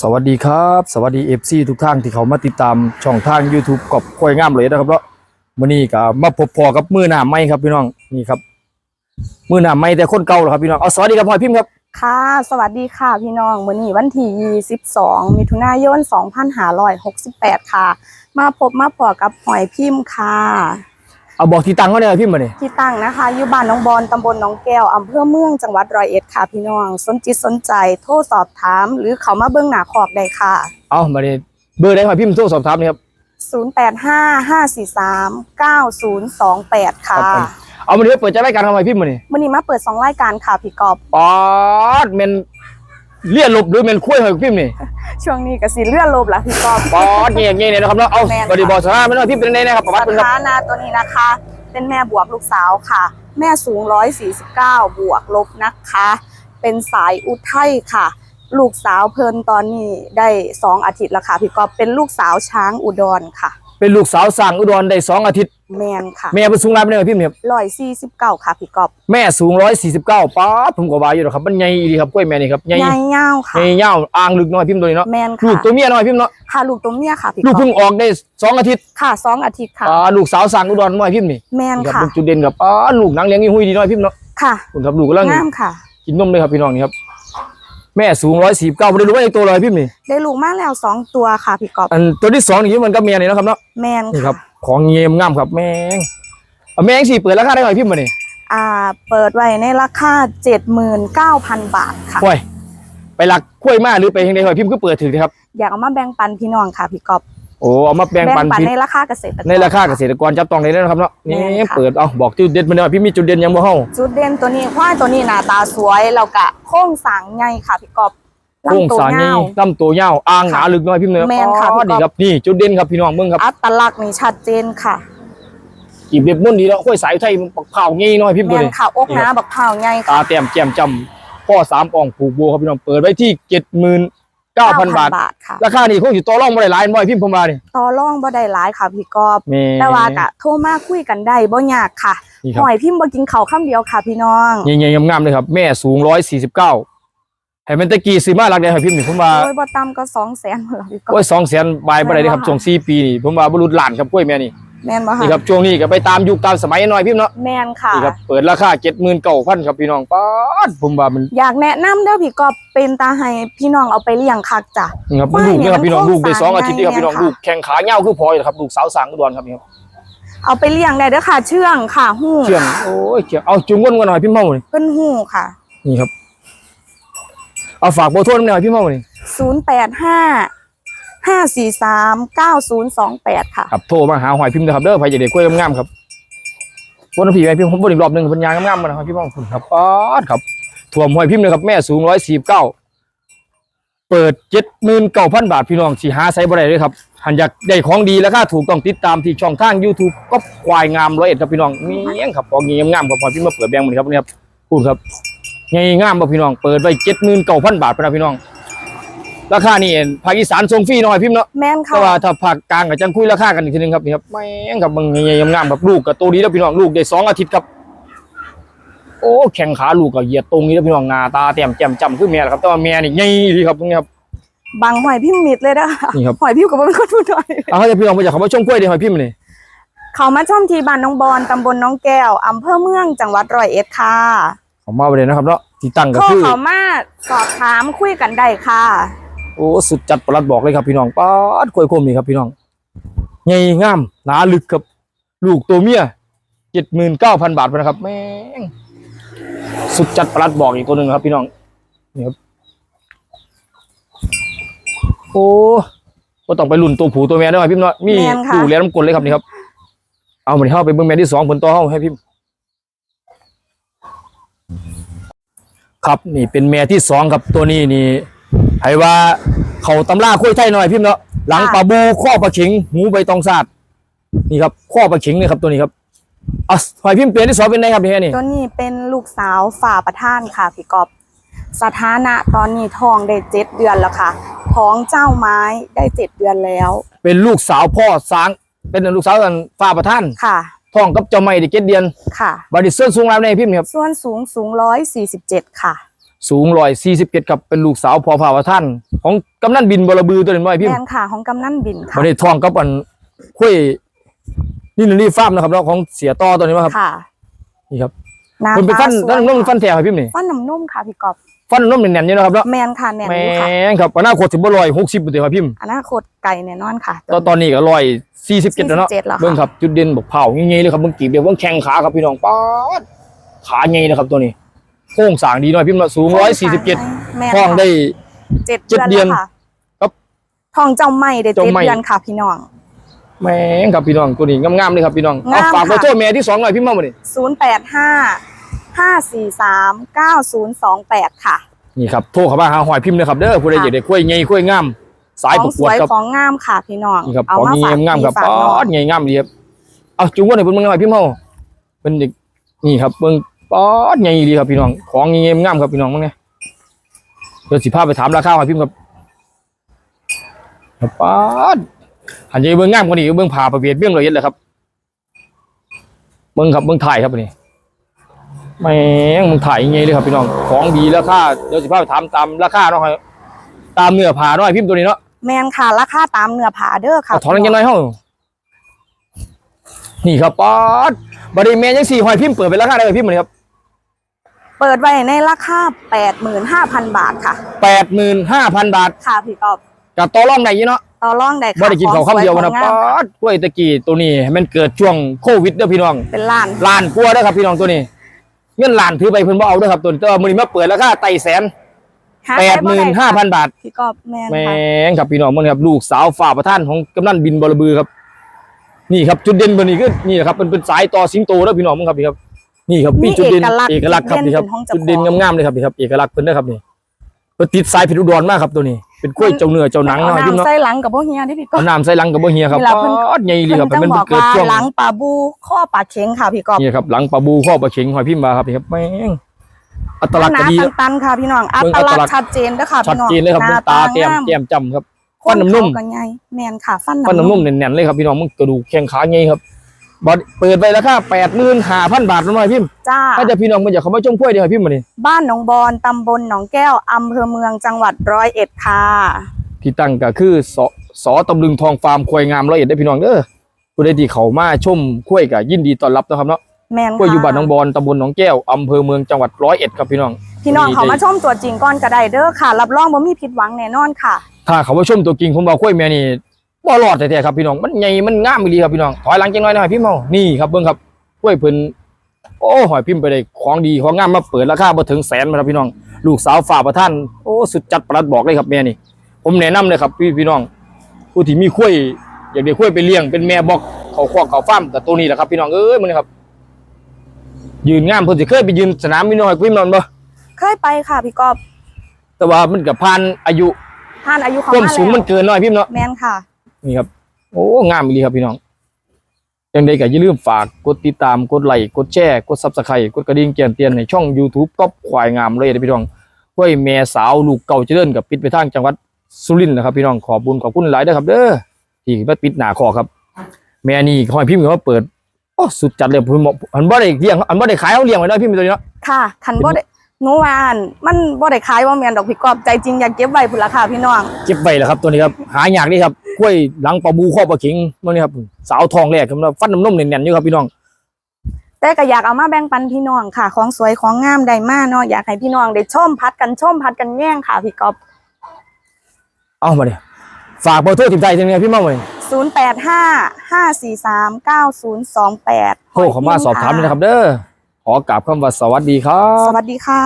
สวัสดีครับ สวัสดีเอฟซีทุกท่านที่เขามาติดตามช่องทาง YouTube กอบควยงามเลยนะครับเนาะมื้อนี้ก็มาพบพอกับมือหน้าใหม่ครับพี่น้องนี่ครับ มือหน้าใหม่แต่คนเก่าเหรอครับพี่น้องเอาสวัสดีครับพ่อยพิมพ์ครับค่ะ สวัสดีค่ะพี่น้องวันนี้วันที่ 22 มิถุนายน 2568 ค่ะ มาพบมาพอกับหอยพิมพ์ค่ะ เอาบอกที่ตังเขาเนี่ยพิมพ์มาเนี่ยที่ตั้งนะคะอยู่บ้านน้องบอลตำบลหน้องแก้วอำเภอเมืองจังหวัดร้อยเอ็ดค่ะพี่น้อง สนจิตสนใจโทรสอบถาม หรือเขามาเบื้องหน้าขอกได้ค่ะ เอามาเนี่ยเบอร์ได้พ่อยพิมพ์โทรสอบถามนี่ครับ0855439028 ค่ะครับผมเอามาเดี๋ยวเปิดใจรายการทำไมพิมพ์มาเนี่ยวันนี้มาเปิดสองรายการค่ะพี่กอบ ป๊อดเมน เลี่ยนหลบหรือเมนคุ้ยหอยพิมพ์นี่ช่วงนี้ก็สิเลื่อนลบละพี่กอบป๊อดเงี้ยเงี้ยเนี่ยนะครับเนาะเอาแม่นค่ะบริบทสาระไม่ต้องพิมพ์เป็นไงนะครับประวัติสเป็นครับถานะตัวนี้นะคะ เป็นแม่บวกลูกสาวค่ะ แม่สูง 149 บวกลบนะคะ เป็นสายอุทัยค่ะ ลูกสาวเพลินตอนนี้ได้2อาทิตย์แล้วค่ะพี่กอบเป็นลูกสาวช้างอุดรค่ะ เป็นลูกสาวสั่งอุดรได้สองอาทิตย์ แมนค่ะแม่เป็นสูงรายเป็นไงพิมพ์เนี่ยร้อยสี่สิบเก้าค่ะพี่กอบแม่สูงร้อยสี่สิบเก้าป๊าดผมก็ว่าอยู่หรอกครับมันใหญ่ดีครับกล้วยแม่นี่ครับใหญ่ใหญ่เง่าค่ะใหญ่เงาวอ่างลึกหน่อยพิมพ์ตัวนี้เนาะแมนลูค่ะกตัวเมียหน่อยพิมพ์เนาะค่ะลูกตัวเมียค่ะพี่ลูกกอเพิ่บงออกได้สองอาทิตย์ค่ะสองอาทิตย์ค่ะอ่าลูกสาวสั่งอุดรหน่อยพิมพ์นี่แมนนี่ครับค่ะเป็นจุดเด่นครับอ่าลูกหนังเลี้ยงยี่หุยดีหน่อยพิมพ์เนาะค่ะคุณครับลูกกำลังงามค่ะกินนมเลยครับพี่น้องนี่ครับ แม่สูงร้อยสี่เก้าไม่ได้รู้ว่าอีกตัวเลยพิมพ์นี่ได้ลูกมาแล้วสองตัวค่ะพี่กอบอันตัวที่สองนี่มันก็เมียนี่นะครับเนาะแมนนี่ครัค่ะบ ของเงียมงามครับแม่งเอาแม่งสี่เปิดราคาได้หน่อยพิมพ์มาเนี่ยอ่าเปิดไว้ในราคา79,000บาทค่ะห่วยไปหลักกล้วยมาหรือไปยังไงหน่อยพิมพ์ก็เปิดถือนะครับอยากเอามาแบ่งปันพี่น้องค่ะพี่กอบ โอ้เอามาแบ่งปันพี่ในราคาเกษตรกรในราคาเกษตรกรจับต้องได้เลยนะครับเนาะแม่นี่นค่ะเปิดเอาบอกจุดเด่นมาหน่อยพี่มีจุดเด่นยังบ่เฮาจุดเด่นตัวนี้ควายตัวนี้หน้าตาสวยแล้วก็โค้งสร้างใหญ่ค่ะพี่กอบโครงลำตัวสร้างยานี่วลำตัวยาวอ่างหนาลึกหน่อยพี่เนื้อแม่นค่ะอ๋อพี่ก๊อฟนี่ครับนี่จุดเด่นครับพี่น้องเบิ่งครับอัตลักษณ์นี่ชัดเจนค่ะกีบเด็บมุ่นดีแล้วค่อยสายไทยปักเผางี้หน่อยพี่แมตัวนนี้ค่ะอกหน้าบักเผาใหญ่ตาค่ะแต้มแจ่มจำพ่อสามปองผูกบัวครับพี่น้องเปิดไว้ที่เจ็ดหมื่น เก้าพันบาท ค่ะราคานี่คงอยู่ต่อรองบ่ได้หลายบ่อยพิมพ์ผมมานี่ต่อรองบ่ได้หลายค่ะพี่กอบแม่ แต่ว่ากะโทรมาคุยกันได้บ่ยากค่ะนี่คหรับอยพิมพ์บ่กินข้าวคำเดียวค่ะพี่น้องเงี้ยๆงามๆเลยครับ แม่สูงร้อยสี่สิบเก้าให้มันตะกี้ซื้อมาหลักเดียวให้พิมพ์นี่ผมว่าโดยบ่ต่ำก็200,000หมดแล้วพี่กอบ โอ้ยสองแสนบายบ่ได้เลยครับแม่นบ่คะช่วงสี่ปีนี่ผมว่าบรุษหลานครับกล้วยแม่นี่ แม่นบ่นี่คค่ะรับช่วงนี้ก็ไปตามยุคตามสมัยหน่อยพิมพ์เนาะแม่นค่ะนี่ครับเปิดราคาเจ็ดหมื่นเก้าพันครับพี่น้องป๊าดผมว่ามันอยากแนะนำเด้อพี่กอบเป็นตาให้พี่น้องเอาไปเลี้ยงคักจ้ะนี่ครับไม่ลูกนี่ครับเนี่ยพี่น้องมันลูกได้สองโครงอาทิตย์นี่ครับสร้างพี่น้องไงลูกแข่งขาเงาวคือพออยู่ครับลูกสาวสางอุดรครับนี่ครับเอาไปเลี้ยงได้เด้อค่ะ เชื่องค่ะหู้เชียงโอ้ยเชียงเอาจุงก้นกันหน่อยพี่เมาเลยเพิ่นหู้ค่ะ นี่ครับ เอาฝากเบอร์โทรหน่อยพี่เมาเลย 085 543 9028ค่ะ ครับโทรมาหาหอยพิมพ์นะครับเด้อใครจะเด็กกล้วยงามๆครับวันพี่ไปพิมพ์ผมบนอีกรอบหนึ่งเป็นยางงามๆมานะครับพี่เมาคุณครับป๊าดครับถ่วมหอยพิมพ์เลยครับแม่สูงร้อยสี่เก้าเปิดเจ็ดหมื่นเก้าพันบาทพี่น้องสี่หาไซส์บ่ได้เลยครับหันอยากได้ของดีแล้วก็ถูกต้องติดตามที่ช่องทาง YouTube ก็ควายงามร้อยเอ็ดครับพี่น้องนี่งครับของงี้ยงามครับหอพิมพ์มาเปิดแบงค์มือครับนี่ครับพูดครับเงี้ยงามบ่พี่น้องเปิดไว้เจ็ดหมื่นเก้าพันบาทพนะพี่น้อง ราคานี่ภาคอีสานส่งฟรีหน่อยพิมพ์เนาะแม่นค่ะแต่ว่าถ้าภาคกลางก็จังคุยราคากันอีกทีหนึงครับนี่ครับแม่งครับมึงใหญ่ๆงามๆแบบลูกกับตัวดีแล้วพี่น้องลูกได้สองอาทิตย์ครับ โอ้แข้งขาลูกก็เหยียดตรงนี้แล้วพี่น้องหน้าตาแต้มแจ่มจำคือแม่แหละครับ แต่ว่าแม่นี่ใหญ่ดีครับตรงนี้ครับบางหอยพิมพ์มิดเลยเด้อค่ะนี่ครับหอยพิมพ์ก็บ่เป็นคนพูดหน่อยเอาให้พี่น้องมาจากคำว่าช่วงกล้วยเดี๋ยวให้พิมพ์นี่เขามาชมที่บ้านน้องบอนตำบลน้องแก้วอำเภอเมืองจังหวัดร้อยเอ็ดค่ะผมมาไปเลยนะครับเนาะที่ตั้งก็โทรคือเขามาสอบถามคุยกันได้ค่ะ โอ้สุดจัดประหลัดบอกเลยครับพี่น้องป๊าดกล้วยคมนี่ครับพี่น้องใหญ่งามหนาลึกครับ ลูกตัวเมียเจ็ดหมื่นเก้าพันบาทพอนะครับแม่งสุดจัดประหลัดบอกอีกตัวหนึ่งครับ พี่น้องนี่ครับโอ้ก็ต้องไปลุ่นตัวผูตัวแม่ด้วยพี่น้องมีแม่นค่ะ ดูแลน้ำกลดเลยครับนี่ครับ เอามันเข้าไปเบิ่งแม่ที่สองผลต่อเข้าให้พิมพ์ครับนี่เป็นแม่ที่สองครับตัวนี้นี่ ให้ว่าเขาตำราคุยไทยหน่อยพิมพ์เนาะหลังปลาบูข้อปลาเข็งหูใบตองซาดนี่ครับข้อปลาเข็งนี่ครับตัวนี้ครับอะหอยพิมพ์เปลี่ยนที่สองเป็นไงครับนี่นี่ตัวนี้เป็นลูกสาวฝ่าประท่านค่ะพี่กอบสถานะตอนนี้ท้องได้เจ็ดเดือนแล้วค่ะท้องเจ้าไม้ได้เจ็ดเดือนแล้ว เป็นเป็นลูกสาวพ่อสางเป็นลูกสาวกันฟ้าประท่านค่ะท้องกับเจ้าไม่ได้เจ็ดเดือนค่ะบาดิเซอร์สูงแล้วในพิมพ์นี่ครับส่วนสูงสูงร้อยสี่สิบเจ็ดค่ะ สูงร้อยสี่สิบเจ็ดครับเป็นลูกสาวพอพาวท่าน ของกำนันบินบรบือตัวนี้น้อยพี่แมนค่ะของกำนันบินค่ะวันนี้ทองกับอันคุยนี่นนี่ฟาร์มนะครับเนาะของเสียต่อตัวนี้ว่าครับค่ะนี่ครับหน้ามันเป็นฟันตาสวยฟันนุ่มฟันแถวครับพี่นี่ฟันน้ำนุ่มค่ะพี่กอบฟันนุ่มแน่นๆอยู่นะครับเนาะแมนค่ะแน่นแมอยู่ค่ะงครับอนาคตสิบร้อยหกสิบตัวครับพี่อนาคตไก่แน่นอนค่ะตอนตอนนี้ก็ร้อยสี่สิบเจ็ดแล้วเนาะ47แล้วค่ะเบิ้งครับจุดเด่นบอกเผาเงี้ยๆเลยครับเบิ้งกีบเดียวเบิ้งแข้งขาครับพี่น้องป๊าดขาเงี้ยนะครับตัวนี้ โค้งสร้างดีหน่อยพี่น้องสูงร้อยสี่สิบเจ็ดแม่นท้องค่ะได้เจ็ดเจ็ดเดือนเดือนแล้วค่ะครับทองเจ้าไม่ได้เจ้าเจ็ดไหม้เดือนค่ะพี่น้องแม่งครับพี่น้องตัวนี้งามๆเลยครับพี่น้องเอางามฝากเบอร์ค่ะโทรแม่ที่สองหน่อยพี่เมามาดิศูนย์แปดห้าห้าสี่สามเก้าศูนย์สองแปดค่ะ นี่ครับโทรเข้ามาหาหอยพิมพ์เลยครับเด้อผู้ใดอยากได้กล้วยใหญ่กล้วยงามสายขปองระสกวดวยครับของงามค่ะพี่น้องนี่ครับเอาของมาดีฝากงามๆครับพี่ฝากป๊น้องอดใหญ่งามดีครับเอาจุงว่าหน่อยเพิ่นเบิ่งหน่อยพี่เมาเป็นเด็กนี่ครับเบิ่ง ป๊อดใหญ่ดีครับพี่น้อง ของเงี้ยงามครับพี่น้องมั้งไงเดี๋ยวสิพาไปถามราคาหอยพิมพ์ครับครับป๊อดหันใจเบิ่งงามกว่านี้เบิ่งผ่าประเภทเบี้ยงละเอียดเลยครับเบิ่งครับเบิ่งถ่ายครับอันนี่แม่งมึงถ่ายยังไงเลยครับพี่น้อง ของดีราคาเดี๋ยวสิพาไปถามตามราคาเนาะครับตามเนื้อผ่าเนาะไอ้พิมพ์ตัวนี้เนาะแมนค่ะราคาตามเนื้อผาเด้อค่ะเอาถอนกันยังไงเฮ้านี่ครับป๊อดบริเมนยังสี่หอยพิมพ์เปิดเป็นราคาได้ไหมพิมพ์เหมือนครับ เปิดไว้ในราคาแปดหมื่นห้าพันบาทค่ะแปดหมื่นห้าพันบาท ค่ะพี่กอบกับต่อรองได้อยี่เนาะต่อรองได้ค่ะบ่ได้กินข้าวของสคำเดียวนะของงามป๊อดกล้วยตะกี้ตัวนี้ให้มันเกิดช่วงโควิดเด้อพี่น้อง เป็นล้านล้านกลัวาเด้อครับพี่น้องตัวนี้ เงินล้านถือไปเพิ่นบ่เอาเด้อครับตัวนี้แต่ว่ามื้อนี้มาเปิดราคาไต่แสนหาแปใช้ดหบ่มื่นไค่ะห้าพันบาท พี่กอบแมนแม่ค่ะงครับพี่น้องมันครับลูกสาวฝ่าประธานของกำนันบินบรบือครับ นี่ครับจุดเด่นบนนี้คือนี่แหละครับมันเป็นสายต่อสิงโตแล้วพี่น้องมึงครับนี่ครับ นี่ครับนี่จุดเด่นเอกลักษณ์ครับนี่ครับจุดเด่นงามๆเลยครับนี่ครับเอกลักษณ์เพิ่นเด้อครับนี่เพิ่นติดสายเพชรอุดรมากครับตัวนี้เป็นกล้วยเจ้าเนื้อเจ้าหนังเอาเนาะพี่น้องน้ำใส่หลังกับพวกเฮียที่พี่กอเอาบน้ำใส่หลังกับบ่เฮียครับนี่ล่ะเพิ่นป๊อดใหญ่เลยครับเพิ่นมันจังบอกเกิดว่าช่วงหลังปลาบูข้อปลาเข็งค่ะพี่กอบนี่ครับหลังปลาบูข้อปลาเข็งหอยพิมพ์มาครับนี่ครับแม่งอัตลักษณ์หก็นาดีตันๆค่ะพี่น้องอัเบิ่งตอัตลักลักษณ์ษณ์ชัดเจนเด้อค่ะชัดพี่น้องเจนเลยครับหเบิ่งน้าตาตาแต้มงามแก้มจำครับคฟันนุ่มๆเขาก็ใหญ่แมนค่ะฟันฟันน้ำนุ่มๆแน่นๆเลยครับพี่น้องมึงกระดูกแข้งขาใหญ่ครับ บอดเปิดไปราคาแปดหมื่นห้าพันบาทน้อยพิมพ์จ้าถ้าจะพี่น้องมันอยากเขามาชมกล้วยเดียวให้พิมพ์มานี่บ้านหนองบอนตำบลหนองแก้วอำเภอเมืองจังหวัดร้อยเอ็ดค่ะที่ตั้งก็คือสสตำลึงทองฟาร์มควายงามร้อยเอ็ดได้อพี่น้องเด้อผู้ใดที่เขามาชมกล้วยก็ยินดีต้อนรับนะครับเนาะแมนกล้วยค่ะอยู่บ้านหนองบอนตำบลหนองแก้วอำเภอเมืองจังหวัดร้อยเอ็ดครับพี่น้องพี่น้องดีเขามาชมตัวจริงก่อนก็ได้เด้อค่ะ รับรองว่ามีผิดหวังแน่นอนค่ะ ถ้าเขามาชมตัวจริงผมบอกกล้วยแม่นี่ บ่รอดแท้ๆครับพี่น้องมันใหญ่มันงามอีหลีครับพี่น้องถอยหลังจังน้อยหน่อยพี่เมานี่ครับเบิ่งครับกล้วยเพิ่นโอ้หอยพิมพ์ไปได้ของดีของงามมาเปิดราคาบ่ถึงแสนมาครับพี่น้อง ลูกสาวฝ่าประท่านโอ้สุดจัดประหลัดบอกเลยครับแม่นี่ ผมแนะนำเลยครับพี่พี่น้อง ผู้ที่มีกล้วยอยากได้กล้วยไปเลี้ยงเป็นแม่บอกเขาคอกเขาฟาร์มกับตัวนี้แหละครับพี่น้องเอ้ยมันครับ ยืนงามเพิ่นสิเคยไปยืนสนามมีน้อยกว่าพี่น้องบ่เคยไปค่ะพี่กอบแต่ว่ามันก็ผ่านอายุท่านอายุเขาความมาสูงมันแล้วเกินหน่อยพี่เนาะแมนค่ะ นี่ครับ โอ้งามอีหลีครับพี่น้องยังไดก็อย่าลืมฝากกดติดตามกดไลค์กดแชร์กด Subscribe กดกระดิ่งแจ้งเตือนในช่อง YouTube ก๊อปควายงามเลยนะพี่น้องกล้วยแม่สาวลูกเก่าเจริญกับปิดไปทางจังหวัดสุรินทร์นะครับพี่น้องขอบุญขอบคุณหลายเด้ครับ เด้อที่มาปิดหน้าคอครับ แม่นี่คอยพิมพ์ก็มาเปิดโอ้สุดจัดเลยผมบอกอันบ่ได้เลี้ยงอันบ่ได้ขายเอาเลี้ยงไว้ได้พี่มีตัวนี้เนาะค่ะคันบ่ได้ หนูว่าอั่นมันบ่ได้ขายว่าแมนดอกพี่กอบใจจริงอยากเก็บไว้พุ่นละค่ะพี่น้อง เก็บไว้แหละครับตัวนี้ครับหายากนี่ครับกล้วยหลังปลาบูข้อปลาเข็งมันนี่ครับสาวทองแรกครับฟันน้ำนมแน่นๆอยู่ครับพี่น้อง แต่ก็อยากเอามาแบ่งปันพี่น้องค่ะ ของสวยของงามได้มาเนาะอยากให้พี่น้องได้ชมพัดกันชมพัดกันแย่งค่ะพี่กอบ เอามาเนี่ยฝากเบอร์โทรติดใจทีนี้พี่เมาเลย0855439028โทรเข้ามาสอบถามเลยนะครับเด้อ ขอกราบคำว่าสวัสดีครัสวัสดีค่ะ